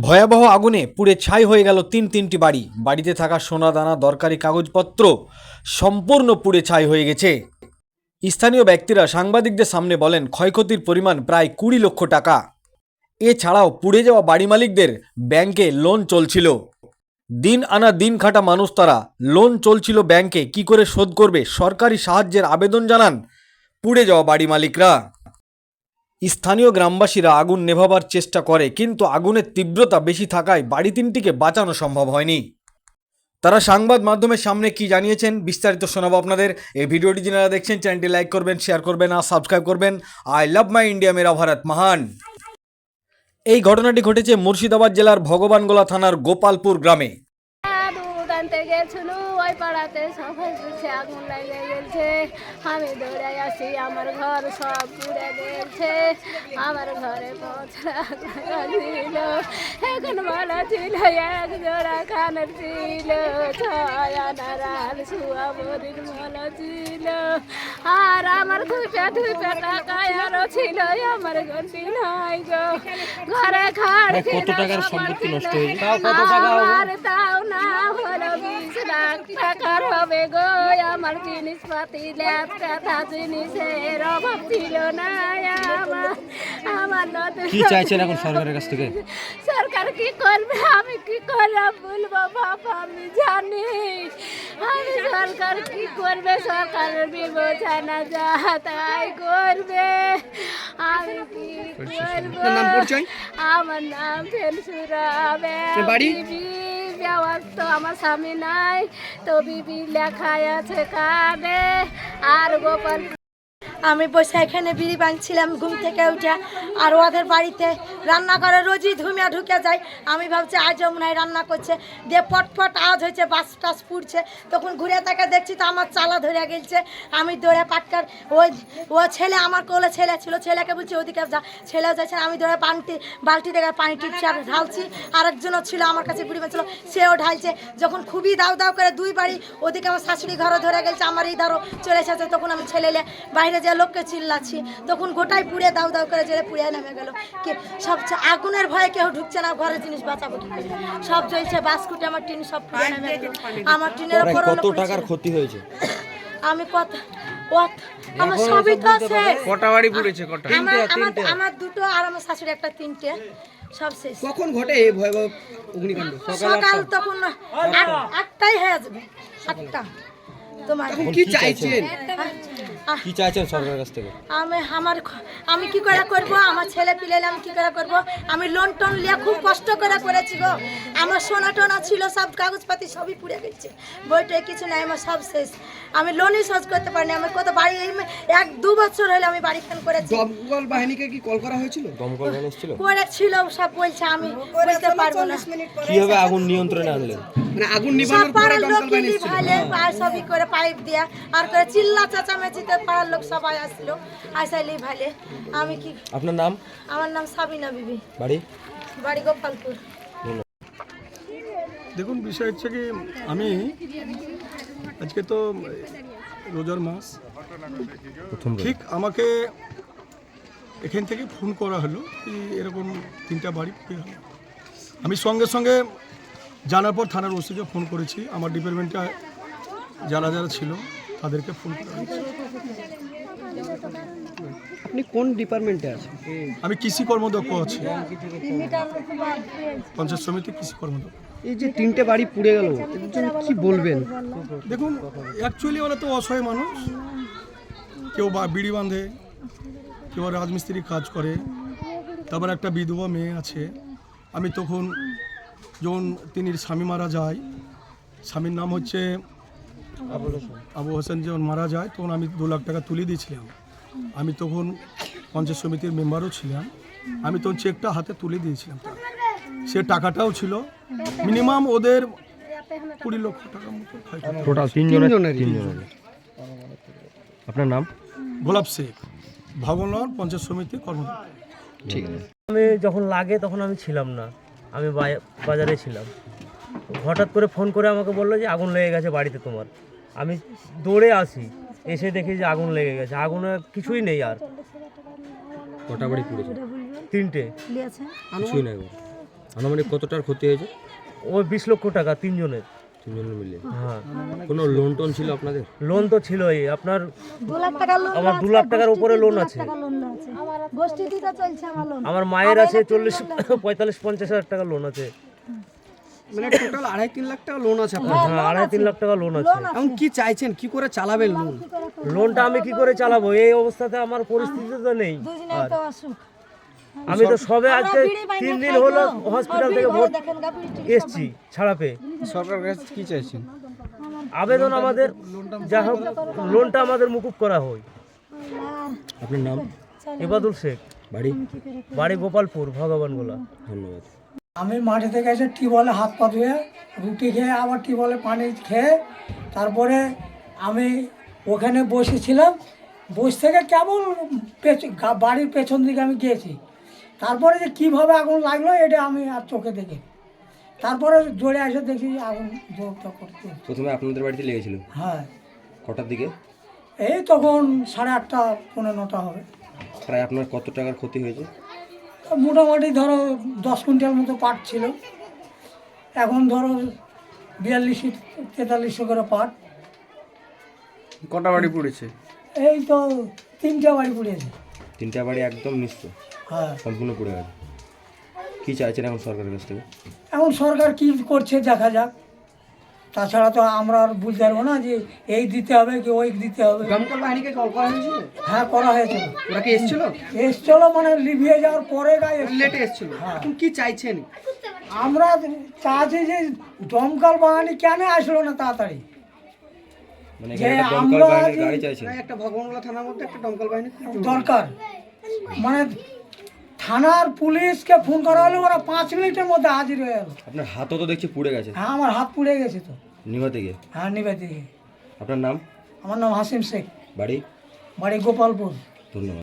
ভয়াবহ আগুনে পুড়ে ছাই হয়ে গেল তিন তিনটি বাড়ি। বাড়িতে থাকা সোনা দানা, দরকারি কাগজপত্র সম্পূর্ণ পুড়ে ছাই হয়ে গেছে। স্থানীয় ব্যক্তিরা সাংবাদিকদের সামনে বলেন, ক্ষয়ক্ষতির পরিমাণ প্রায় কুড়ি লক্ষ টাকা। এছাড়াও পুড়ে যাওয়া বাড়ি মালিকদের ব্যাংকে লোন চলছিল। দিন আনা দিন খাটা মানুষ তারা লোন চলছিল ব্যাংকে, কি করে শোধ করবে? সরকারি সাহায্যের আবেদন জানান পুড়ে যাওয়া বাড়ি মালিকরা। স্থানীয় গ্রামবাসীরা আগুন নেভাবার চেষ্টা করে, কিন্তু আগুনের তীব্রতা বেশি থাকায় বাড়ি তিনটিকে বাঁচানো সম্ভব হয়নি। তারা সংবাদ মাধ্যমের সামনে কি জানিয়েছেন বিস্তারিত শোনাবো আপনাদের। এই ভিডিওটি যারা দেখছেন, চ্যানেলটি লাইক করবেন, শেয়ার করবেন আর সাবস্ক্রাইব করবেন। আই লাভ মাই ইন্ডিয়া, মেরা ভারত মহান। এই ঘটনাটি ঘটেছে মুর্শিদাবাদ জেলার ভগবানগোলা থানার গোপালপুর গ্রামে। গেছিল। ওই পাড়াতে সবাই বলছে আগুন লেগে গেছে আমি দৌড়ে আসি আমার ঘর সব পুড়ে গেছে। আমার ঘরে ছিল। এখন ভালো ছিল এক জোড়া কানের ছিল। ছয় আনার শুয়া বরির ভালো ছিল। আর আমার ধুপে ধুপে টাকা ছিল আমার গন্ডি নাই গো। ঘরে খাড় কত টাকার সম্পত্তি নষ্ট হয়েছে? আমার তাও না হলো বিশ হবে গো আমার জিনিসপাতি ল্যাপ কথা জিনিসের অভাব ছিল না আমার আমার কি চাইছেন এখন সরকারের কাছ থেকে? সরকার কি করবে? আমি কি করে বলব বাবা আমি জানি। আমি সরকার কি করবে? সরকারের বিবেচনা যা তাই করবে। আমি কি করব? আমার নাম ফেলসুরা বাড়ি? ব্যবস্থ আমার স্বামী নাই তো বিবি লেখায় আছে কানে আর গোপাল আমি বসে এখানে বিড়ি বাঁধছিলাম ঘুম থেকে উঠে। আর ওদের বাড়িতে রান্না করে রোজই ধুমিয়া ঢুকে যায়। আমি ভাবছি, আজও মনে হয় রান্না করছে। দিয়ে পটপট আওয়াজ হয়েছে, বাস টাস পুড়ছে তখন ঘুরে তাকে দেখছি, তো আমার চালা ধরে গেছে আমি দৌড়ে পাটকার, ওই, ও ছেলে আমার কোলে ছেলে ছিল, ছেলেকে বলছি, ওদিকে যা। ছেলেও যাচ্ছে, আমি দৌড়ে পানিটি বালতি থেকে পানি টিপছি আর ঢালছি। আরেকজনও ছিল আমার কাছে বুড়ি ছিল সেও ঢালছে। যখন খুবই দাউ দাউ করে দুই বাড়ি, ওদিকে আমার শাশুড়ি ঘরও ধরে গেছে আমার এই ধরো চলে এসেছে। তখন আমি ছেলে বাইরে যে লোককে চিল্লাচ্ছি? তখন গোটাই পুড়ে দাউ দাউ করে জেলে পুড়ে নেমে গেল। কে সব আগুনের ভয়ে কেউ ঢুকছে না ঘরের জিনিস বাঁচাবো সব জ্বলছে বাসকুটে আমার টিন সব পুড়ে নেমে গেল। আমার টিনের উপর কত টাকার ক্ষতি হয়েছে? আমি কত কত আমার সবই তো শেষ। কটা বাড়ি পুড়েছে কটা? আমার আমার আমার দুটো আর আমার শাশুড়ি একটা তিনটে সব শেষ। কখন ঘটে এই ভয়াবহ অগ্নিকাণ্ড? সকাল তখন আটটাই হয়ে যাবে আটটা। তোমার কি চাইছেন? আহ, কি চাইছেন সরকারের কাছ থেকে? আমি আমার আমি কি করে করব? আমার ছেলে পিলে আমি কি করে করব? আমি লোন টোন নিয়ে খুব কষ্ট করে করেছি গো। আমার সোনা টোনা ছিল সব কাগজপাতি সবই পুড়ে গেছে। বইটা কিছু নাই আমার সব শেষ। আমি লোনই শোধ করতে পারিনি। আমি কত বাড়ি এই এক দু বছর হলো আমি বাড়ি খান করেছি? দমকল বাহিনীকে কি কল করা হয়েছিল? দমকল বাহিনী এসেছিল? করেছিল সব বলছে আমি বলতে পারব না। কীভাবে আগুন নিয়ন্ত্রণে আনলেন? মানে আগুন সব নিভানোর পরে দমকল বাহিনী আর সবই করে পাইপ দিয়া আর করে চিল্লা চেঁচামেচিতে পাড়ার লোক সবাই আসলো আসাইলেই ভালে আমি কি আপনার নাম? আমার নাম সাবিনা বিবি। বাড়ি? বাড়ি গোপালপুর। দেখুন বিষয় হচ্ছে কি আমি আজকে তো রোজার মাস। প্রথম ঠিক আমাকে এখান থেকে ফোন করা হলো কি এরকম তিনটা বাড়ি আমি সঙ্গে সঙ্গে জানার পর থানার ওসিকে ফোন করেছি। আমার ডিপার্টমেন্টটা যারা যারা ছিল তাদেরকে ফোন করা আপনি কোন ডিপার্টমেন্টে আছেন? আমি কৃষি কর্মদক্ষ আছি। পঞ্চায়েত সমিতি কৃষি কর্মদক্ষ। এই যে তিনটে বাড়ি পুড়ে গেল এর জন্য কি বলবেন? দেখুন অ্যাকচুয়ালি ওরা তো অসহায় মানুষ। কেউ বা বিড়ি বাঁধে কেউ রাজমিস্ত্রি কাজ করে তারপর একটা বিধবা মেয়ে আছে। আমি তখন যখন তিনি স্বামী মারা যায় স্বামীর নাম হচ্ছে আবু হোসেন যখন মারা যায় তখন আমি দু লাখ টাকা তুলে দিয়েছিলাম। আমি তখন পঞ্চায়েত সমিতির মেম্বারও ছিলাম। আমি তখন চেকটা হাতে তুলে দিয়েছিলাম সে টাকাটাও ছিল। মিনিমাম ওদের কুড়ি লক্ষ টাকার মতো টোটাল তিনজনের আপনার নাম? গোলাপ শেখ ভগনগর পঞ্চায়েত সমিতি কর্মকর্তা। ঠিক আছে। আমি যখন লাগে তখন আমি ছিলাম না। আমি বাজারে ছিলাম। হঠাৎ করে ফোন করে আমাকে বলল যে আগুন লেগে গেছে বাড়িতে তোমার। আমি দৌড়ে আসি এসে দেখি যে আগুন লেগে গেছে আগুনে কিছুই নেই আর। কটা বাড়ি পুড়েছে? তিনটে। কিছুই নাই আনুমানিক কত টাকার ক্ষতি হয়েছে? ওই বিশ লক্ষ টাকা তিনজনের। তিনজনের মিলে। হ্যাঁ। কোনো লোন টোন ছিল আপনাদের? লোন তো ছিলই আপনার আমার দু লাখ টাকার উপরে লোন আছে। আমার মায়ের আছে চল্লিশ পঁয়তাল্লিশ পঞ্চাশ হাজার টাকা লোন আছে। মানে টোটাল আড়াই তিন লাখ টাকা লোন আছে আপনার। হ্যাঁ আড়াই তিন লাখ টাকা লোন আছে। এখন কি চাইছেন? কি করে চালাবেন লোন লোনটা আমি কি করে চালাবো? এই অবস্থাতে আমার পরিস্থিতি তো নেই। আমি তো সবে আজকে তিন দিন হলো হসপিটাল থেকে এসছি ছাড়া পেয়ে। সরকারের কাছে কি চাইছেন? আবেদন আমাদের যা হোক লোনটা আমাদের মুকুব করা হয়। আপনার নাম? এবাদুল শেখ। বাড়ি? বাড়ি গোপালপুর ভগবানগোলা। ধন্যবাদ। আমি মাঠে থেকে এসে টিউবওয়েলে হাত পা ধুয়ে রুটি খেয়ে আবার টিউবওয়েলে পানি খেয়ে তারপরে আমি ওখানে বসেছিলাম। বসে থেকে গা- বাড়ির পেছন দিকে আমি গিয়েছি। তারপরে যে কীভাবে আগুন লাগল এটা আমি আর চোখে দেখি তারপরে জোরে এসে দেখি আগুন জোরটা করতে প্রথমে আপনাদের বাড়িতে লেগেছিল? হ্যাঁ। কটার দিকে? এই তখন সাড়ে আটটা পনেরো নটা হবে। প্রায় আপনার কত টাকার ক্ষতি হয়েছে? মোটামুটি ধরো দশ কুইন্টাল মতো পাট ছিল। এখন ধরো বিয়াল্লিশশো তেতাল্লিশশো করে পাট। কটা বাড়ি পড়েছে? এই তো তিনটা বাড়ি পড়েছে। তিনটা বাড়ি একদম নিশ্চয় হ্যাঁ। সম্পূর্ণ পড়ে গেছে কী চাইছেন এখন সরকারের কাছ থেকে? এখন সরকার কী করছে দেখা যাক। তাছাড়া তো আমরা আর বুঝতে পারব না যে এই দিতে হবে কি ওই দিতে হবে। দমকল বাহিনীকে কল করা হয়েছিল? হ্যাঁ করা হয়েছে ওরা কি এসেছিল? এসছিল মানে লিভিয়ে যাওয়ার পরে গায়ে লেটে এসেছিল। এখন কি চাইছেন? আমরা চাচ্ছি যে দমকল বাহিনী কেন আসলো না তাড়াতাড়ি? মানে যে আমরা একটা ভগবানগোলা থানার মধ্যে একটা দমকল বাহিনী দরকার। মানে থানার পুলিশকে ফোন করা হলে ওরা পাঁচ মিনিটের মধ্যে হাজির হয়ে গেল। আপনার হাতও তো দেখছি পুড়ে গেছে। হ্যাঁ আমার হাত পুড়ে গেছে তো। নিভাতে গিয়ে হ্যাঁ নিবেদি আপনার নাম? আমার নাম হাসিম শেখ। বাড়ি? বাড়ি গোপালপুর। ধন্যবাদ।